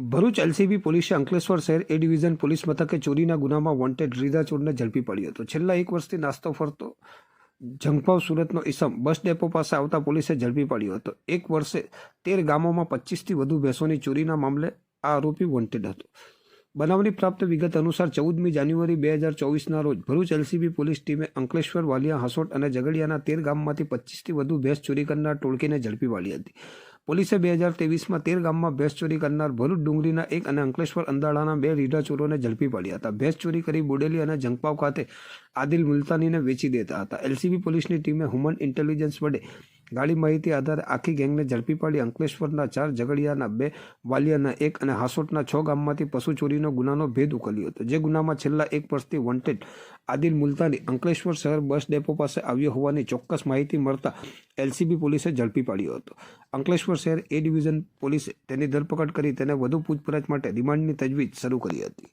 Bharuch LCB પોલીસે અંકલેશ્વર શહેર એ division police મથકે ચોરીના ગુનામાં વોન્ટેડ રીધા ચોરને ઝડપી પડ્યો હતો. છેલ્લા એક વર્ષથી નાસ્તો ફરતો જંગપાવ સુરતનો ઈસમ બસ ડેપો પાસે આવતા પોલીસે ઝડપી પાડ્યો હતો. એક વર્ષે તેર ગામોમાં પચીસથી વધુ ભેંસોની ચોરીના મામલે આ આરોપી વોન્ટેડ હતો. બનાવની પ્રાપ્ત વિગત અનુસાર ચૌદમી જાન્યુઆરી બે હજાર ચોવીસના રોજ ભરૂચ એલસીબી પોલીસ ટીમે અંકલેશ્વર, વાલિયા, હસોટ અને ઝઘડિયાના તેર ગામમાંથી પચીસથી વધુ ભેંસ ચોરી કરનાર ટોળકીને ઝડપી પાડી હતી. પોલીસે બે હજાર તેવીસમાં તેર ગામમાં ભેંસ ચોરી કરનાર ભરૂચ ડુંગરીના એક અને અંકલેશ્વર અંદાળાના બે રીઢા ચોરોને ઝડપી પાડ્યા હતા. ભેંસ ચોરી કરી બોડેલી અને જંગપાવ ખાતે આદિલ મુલતાનીને વેચી દેતા હતા. એલસીબી પોલીસની ટીમે હ્યુમન ઇન્ટેલિજન્સ વડે ગાડી માહિતી આધારે આખી ગેંગને ઝડપી પાડી અંકલેશ્વરના ચાર ઝઘડિયાના બે વાલિયાના એક અને હાસોટના છ ગામમાંથી પશુ ચોરીનો ગુનાનો ભેદ ઉકેલ્યો હતો. જે ગુનામાં છેલ્લા એક વર્ષથી વોન્ટેડ આદિલ મુલતાની અંકલેશ્વર શહેર બસ ડેપો પાસે આવ્યો હોવાની ચોક્કસ માહિતી મળતા એલસીબી પોલીસે ઝડપી પાડ્યો હતો. અંકલેશ્વર શહેર એ ડિવિઝન પોલીસે તેની ધરપકડ કરી તેને વધુ પૂછપરછ માટે રિમાન્ડની તજવીજ શરૂ કરી હતી.